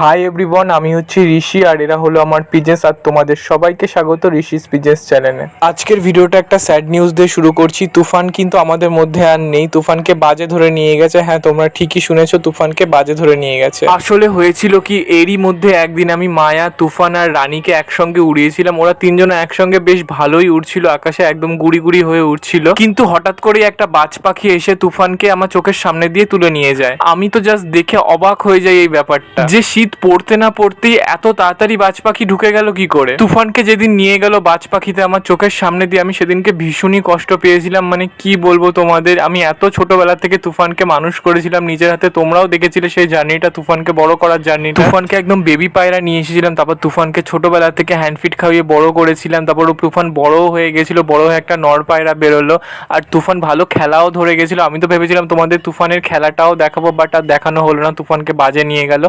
Hi everyone আমি হচ্ছি ঋষি আর এরা হলো আমার পিজেস আর তোমাদের সবাইকে স্বাগত ঋষিস পিজেস চ্যানেলে। আজকের ভিডিওটা একটা স্যাড নিউজ দিয়ে শুরু করছি। তুফান কিন্তু আমাদের মধ্যে আর নেই। তুফানকে বাজে ধরে নিয়ে গেছে। হ্যাঁ তোমরা ঠিকই শুনেছো, তুফানকে বাজে ধরে নিয়ে গেছে। আসলে হয়েছিল কি, এরই মধ্যে একদিন আমি মায়া, তুফান আর রানীকে একসঙ্গে উড়িয়েছিলাম। ওরা তিনজন একসঙ্গে বেশ ভালোই উড়ছিল। আকাশে একদম গুড়ি গুড়ি হয়ে উঠছিল কিন্তু হঠাৎ করে একটা বাজ পাখি এসে তুফানকে আমার চোখের সামনে দিয়ে তুলে নিয়ে যায়। আমি তো জাস্ট দেখে অবাক হয়ে যাই এই ব্যাপারটা। যে শীত পড়তে না পড়তেই এত তাড়াতাড়ি বাজ পাখি ঢুকে গেল কি করে? তুফানকে যেদিন নিয়ে গেল বাজ পাখিতে আমার চোখের সামনে দিয়ে আমি সেদিনকে ভীষণই কষ্ট পেয়েছিলাম। মানে কি বলব তোমাদের? আমি এত ছোটবেলা থেকে তুফানকে মানুষ করেছিলাম, নিজের হাতে তোমরাও দেখেছিলে সেই জার্নিটা, তুফানকে বড় করার জার্নি তুফানকে একদম বেবি পায়রা নিয়ে এসেছিলাম, তারপর তুফানকে ছোটবেলা থেকে হ্যান্ডফিট খাইয়ে বড় করেছিলাম, তারপর তুফান বড় হয়ে গেছিল, বড় হয়ে একটা নর পায়রা বেরোলো। আর তুফান ভালো খেলাও ধরে গেছিল, আমি তো ভেবেছিলাম তোমাদের তুফানের খেলাটাও দেখাবো বাট আর দেখানো হলো না, তুফানকে বাজে নিয়ে গেল।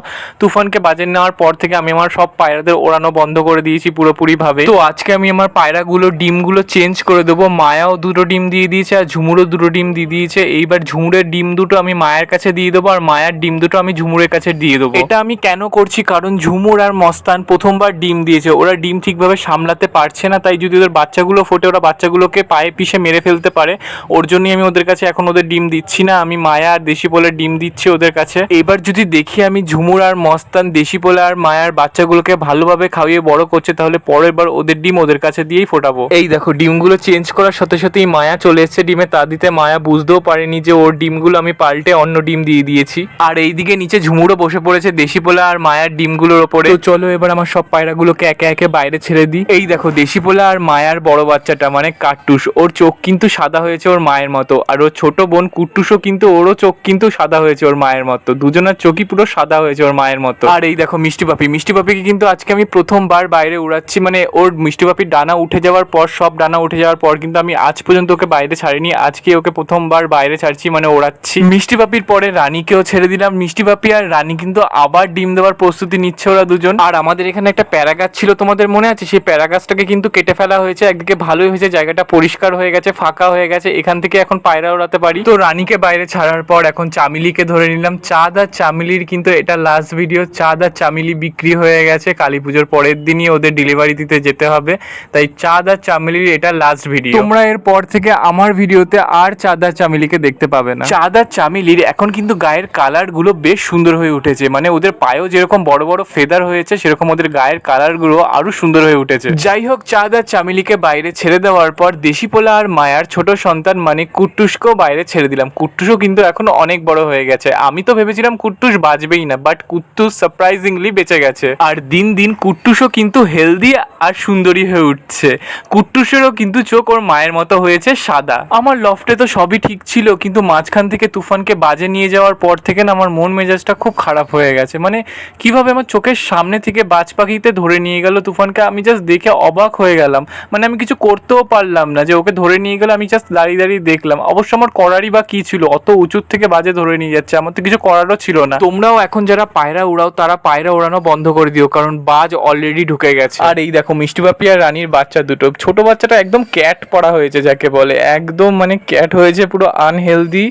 তুফানকে বাজে নেওয়ার পর থেকে আমি আমার সব পায়রাদের ওড়ানো বন্ধ করে দিয়েছি পুরোপুরি ভাবে তো আজকে আমি আমার পায়রাগুলো, ডিমগুলো চেঞ্জ করে দেবো। মায়াও দুটো ডিম দিয়ে দিয়েছে আর ঝুমুরও দুটো ডিম দিয়ে দিয়েছে। এইবার ঝুমুরের ডিম দুটো আমি মায়ের কাছে দিয়ে দেবো আর মায়ের ডিম দুটো আমি ঝুমুরের কাছে দিয়ে দেবো। এটা আমি কেন করছি? কারণ ঝুমুর আর মস্তান প্রথমবার ডিম দিয়েছে। ওরা ডিম ঠিকভাবে সামলাতে পারছে না, তাই যদি ওদের বাচ্চাগুলো ফোটে, ওরা বাচ্চাগুলোকে পায়ে পিষে মেরে ফেলতে পারে। ওর জন্যই আমি ওদের কাছে এখন ওদের ডিম দিচ্ছি না। আমি মায়া আর দেশি বলে ডিম দিচ্ছি ওদের কাছে। এবার যদি দেখি আমি ঝুমুর আর মস্তান দেশি পোলে আর মায়ার বাচ্চাগুলোকে ভালোভাবে খাইয়ে বড় করছে তাহলে পরের বার ওদের ডিম ওদের কাছে দিয়েই ফোটাবো। এই দেখো ডিমগুলো চেঞ্জ করার সাথে সাথেই মায়া চলে এসেছে ডিমে তা দিতে মায়া বুঝতেও পারেনি যে ওর ডিমগুলো আমি পাল্টে অন্য ডিম দিয়ে দিয়েছি। আর এইদিকে নিচে ঝুমুরও বসে পড়েছে দেশি পোলা আর মায়ার ডিমগুলোর ওপরে। তো চলো এবার আমার সব পায়রাগুলোকে একে একে বাইরে ছেড়ে দিই। এই দেখো দেশি পোলা আর মায়ার বড় বাচ্চাটা মানে কাট্টুস। ওর চোখ কিন্তু সাদা হয়েছে ওর মায়ের মতো আর ওর ছোট বোন কুট্টুসও কিন্তু ওরও চোখ কিন্তু সাদা হয়েছে ওর মায়ের মতো। দুজনের চোখই পুরো সাদা হয়েছে ওর মায়ের মতো। আর এই দেখো মিষ্টি পাপি। মিষ্টি পাপিকে কিন্তু আজকে আমি প্রথমবার বাইরে উড়াচ্ছি। মানে ওর মিষ্টি পাপির ডানা উঠে যাওয়ার পর, সব ডানা উঠে যাওয়ার পর কিন্তু আমি আজ পর্যন্ত ওকে বাইরে ছাড়িনি। আজকে ওকে প্রথমবার বাইরে ছাড়ছি মানে ওড়াচ্ছি। মিষ্টি পাপির পরে রানীকেও ছেড়ে দিলাম। মিষ্টি পাপি আর রানী কিন্তু আবার ডিম দেওয়ার প্রস্তুতি নিচ্ছে ওরা দুজন। আর আমাদের এখানে একটা প্যারা গাছ ছিল, তোমাদের মনে আছে? সেই প্যারাগাছটাকে কিন্তু কেটে ফেলা হয়েছে। একদিকে ভালোই হয়েছে, জায়গাটা পরিষ্কার হয়ে গেছে, ফাঁকা হয়ে গেছে। এখান থেকে এখন পায়রা ওড়াতে পারি। তো রানীকে বাইরে ছাড়ার পর এখন চামিলিকে ধরে নিলাম। চাঁদ আর চামিলির কিন্তু এটা লাস্ট ভিডিও চাঁদ আর চামিলি বিক্রি হয়ে গেছে। কালী পুজোর পরের দিনই ওদের ডেলিভারি দিতে যেতে হবে। তাই চাঁদ আর চামিলির এটা লাস্ট ভিডিও তোমরা এর পর থেকে আমার ভিডিওতে আর চাঁদ আর চামিলিকে দেখতে পাবে না। চাঁদ আর চামিলির এখন কিন্তু গায়ের কালারগুলো বেশ সুন্দর হয়ে উঠেছে। মানে ওদের পায়েও যেরকম বড় বড় ফেদার হয়েছে সেরকম ওদের গায়ের কালারগুলো আরও সুন্দর হয়ে উঠেছে। যাই হোক চাঁদ আর চামিলিকে বাইরে ছেড়ে দেওয়ার পর দেশি পোলা আর মায়ার ছোট সন্তান মানে কুট্টুসকেও বাইরে ছেড়ে দিলাম। কুট্টুসও কিন্তু এখন অনেক বড় হয়ে গেছে। আমি তো ভেবেছিলাম কুট্টুস বাঁচবেই না বাট কুট্টুস সারপ্রাইজিংলি বেঁচে গেছে। আর দিন দিন কুট্টুসও কিন্তু হেলদি আর সুন্দরী হয়ে উঠছে। কুট্টুসেরও কিন্তু চোখ ওর মায়ের মতো হয়েছে সাদা। আমার লফটে তো সবই ঠিক ছিল, কিন্তু মাঝখান থেকে তুফানকে বাজে নিয়ে যাওয়ার পর থেকে না আমার মন মেজাজটা খুব খারাপ হয়ে গেছে। মানে কীভাবে আমার চোখের সামনে থেকে বাজ পাখিতে ধরে নিয়ে গেল তুফানকে, আমি জাস্ট দেখে অবাক হয়ে গেলাম। মানে আমি কিছু করতেও পারলাম না যে ওকে ধরে নিয়ে গেলে আমি জাস্ট দাঁড়িয়ে দাঁড়িয়ে দেখলাম। অবশ্য আমার করারই বা কি ছিল? অত উঁচুর থেকে বাজে ধরে নিয়ে যাচ্ছে, আমার তো কিছু করারও ছিল না। তোমরাও এখন যারা পায়রা উড়াও তারা পায়রা ওড়ানো বন্ধ করে দিও, কারণ বাজ অলরেডি ঢুকে গেছে। আর এই দেখো, মিষ্টি পাপি আর রানীর বাচ্চা দুটো। ছোট বাচ্চাটা একদম ক্যাট পড়া হয়েছে, যাকে বলে। একদম মানে ক্যাট হয়েছে, পুরো আনহেলদি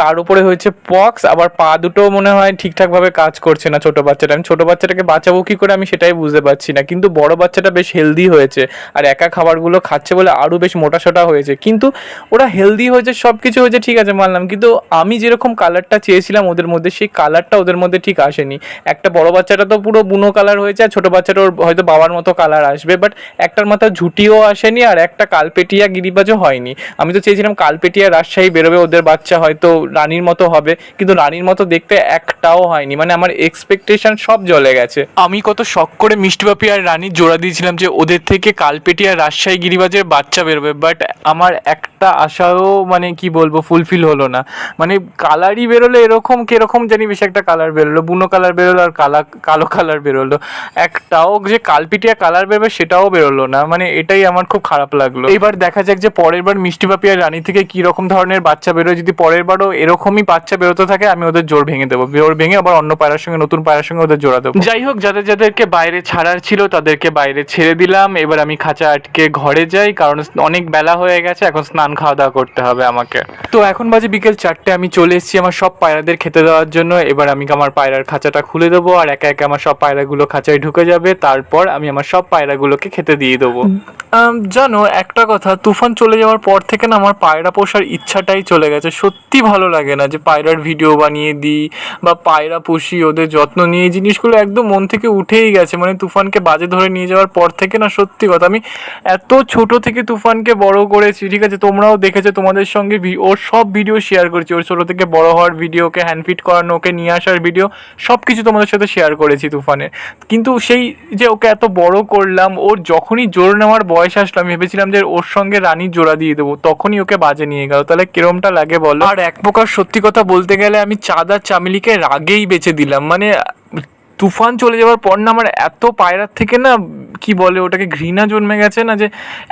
তার উপরে হয়েছে পক্স আবার পা দুটো মনে হয় ঠিকঠাক ভাবে কাজ করছে না ছোট বাচ্চাটা। আমি ছোট বাচ্চাটাকে বাঁচাবো কি করে আমি সেটাই বুঝতে পারছি না। কিন্তু বড় বাচ্চাটা বেশ হেলদি হয়েছে, আর একা খাবারগুলো খাচ্ছে বলে আরও বেশ মোটা সোটা হয়েছে। কিন্তু ওরা হেলদি হয়েছে সব কিছু হয়েছে, ঠিক আছে, মানলাম। কিন্তু আমি যেরকম কালারটা চেয়েছিলাম ওদের মধ্যে, সেই কালারটা ওদের মধ্যে ঠিক আসেনি। একটা বড় বাচ্চাটা তো পুরো বুনো কালার হয়েছে আর ছোট বাচ্চাটা ওর হয়তো বাবার মতো কালার আসবে বাট একটার মাথা ঝুটিও আসেনি আর একটা কালপেটিয়া গিরিবাজও হয়নি। আমি তো চেয়েছিলাম কালপেটিয়া রাজশাহী বেরোবে, ওদের বাচ্চা হয়তো রানীর মতো হবে, কিন্তু রানীর মতো দেখতে একটাও হয়নি মানে আমার এক্সপেকটেশন সব জ্বলে গেছে। আমি কত শখ করে মিষ্টি পাপি আর রানীর জোড়া দিয়েছিলাম যে ওদের থেকে কালপেটিয়া রাজশাহী গিরিবাজের বাচ্চা বেরোবে বাট আমার একটা আশাও মানে কি বলব ফুলফিল হলো না। মানে কালারই বেরোলো এরকম, কীরকম জানি বেশ একটা কালার বেরোলো, বুনো কালার বেরোলো আর কালা, কালো কালার বেরোলো। একটাও যে কালপিটিয়া কালার বেরোবে সেটাও বেরোলো না। মানে এটাই আমার খুব খারাপ লাগল। এবার দেখা যাক যে পরের বার মিষ্টি পাপি আর রানী থেকে কি রকম ধরনের বাচ্চা বেরোয়। যদি পরের বারও এরকমই বাচ্চা বেরোতে থাকে, আমি ওদের জোর ভেঙে দেবো। জোর ভেঙে আবার অন্য পায়রার সঙ্গে, নতুন পায়রার সঙ্গে ওদের জোড়া দেবো। যাই হোক, যাদের যাদেরকে বাইরে ছাড়ার ছিল, তাদেরকে বাইরে ছেড়ে দিলাম। এবার আমি খাঁচা আটকে ঘরে যাই, কারণ অনেক বেলা হয়ে গেছে, এখন স্নান খাওয়া দাওয়া করতে হবে আমাকে। তো এখন বাজে বিকেল চারটে, আমি চলে এসেছি আমার সব পায়রাদের খেতে দেওয়ার জন্য। এবার আমি আমার পায়রার খাঁচাটা খুলে দেবো। দেবো আর একা একা আমার সব পায়রাগুলো খাঁচায় ঢুকে যাবে। তারপর আমি আমার সব পায়রাগুলোকে খেতে দিয়ে দেবো। জানো, একটা কথা, তুফান চলে যাওয়ার পর থেকে না আমার পায়রা পোষার ইচ্ছাটাই চলে গেছে। সত্যি ভালো লাগে না যে পায়রার ভিডিও বানিয়ে দিই বা পায়রা পুষি, ওদের যত্ন নিয়ে। এই জিনিসগুলো একদম মন থেকে উঠেই গেছে। মানে তুফানকে বাজে ধরে নিয়ে যাওয়ার পর থেকে না সত্যি কথা, আমি এত ছোট থেকে তুফানকে বড় করেছি, ঠিক আছে? তোমরাও দেখেছ, তোমাদের সঙ্গে ওর সব ভিডিও শেয়ার করেছি। ওর ছোট থেকে বড় হওয়ার ভিডিও ওকে হ্যান্ডফিট করানো, ওকে নিয়ে আসার ভিডিও সব কিছু তোমাদের সাথে শেয়ার করেছি তুফানের কিন্তু সেই যে ওকে এত বড় করলাম, ওর যখনই জোর নেওয়ার বয়স আসলো, আমি ভেবেছিলাম যে ওর সঙ্গে রানীর জোড়া দিয়ে দেবো, তখনই ওকে বাজে নিয়ে গেল। তাহলে কিরমটা লাগে বলো? আর এক প্রকার সত্যি কথা বলতে গেলে আমি চাঁদা চামেলিকে রাগেই বেছে দিলাম। মানে তুফান চলে যাওয়ার পর না আমার এত পায়রার থেকে না, কি বলে ওটাকে ঘৃণা জন্মে গেছে না যে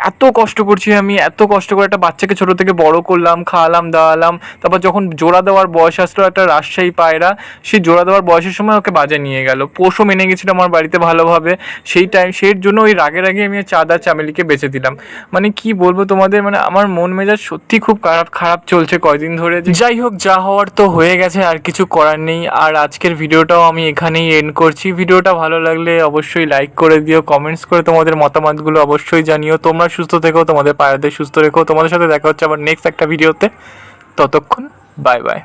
এত কষ্ট করছি আমি, এত কষ্ট করে একটা বাচ্চাকে ছোট থেকে বড় করলাম, খাওয়ালাম, দাওয়ালাম, তারপর যখন জোড়া দেওয়ার বয়স আসলো একটা রাজশাহী পায়রা সেই জোড়া দেওয়ার বয়সের সময় ওকে বাজে নিয়ে গেল। পোষও মেনে গেছিল আমার বাড়িতে ভালোভাবে, সেই টাইম সেই জন্য ওই রাগে রাগে আমি চাঁদা চামেলিকে বেঁচে দিলাম। মানে কি বলব তোমাদের মানে আমার মন মেজাজ সত্যি খুব খারাপ খারাপ চলছে কয়দিন ধরে যাই হোক, যা হওয়ার তো হয়ে গেছে, আর কিছু করার নেই। আর আজকের ভিডিওটাও আমি এখানেই এন্ড করছি। ভিডিওটা ভালো লাগলে অবশ্যই লাইক করে দিও কমেন্টস করে তোমাদের মতামতগুলো অবশ্যই জানিও। তোমরা সুস্থ থেকো, তোমাদের পায়রাদের সুস্থ রেখো। তোমাদের সাথে দেখা হচ্ছে আবার নেক্সট একটা ভিডিওতে। ততক্ষণ বাই বাই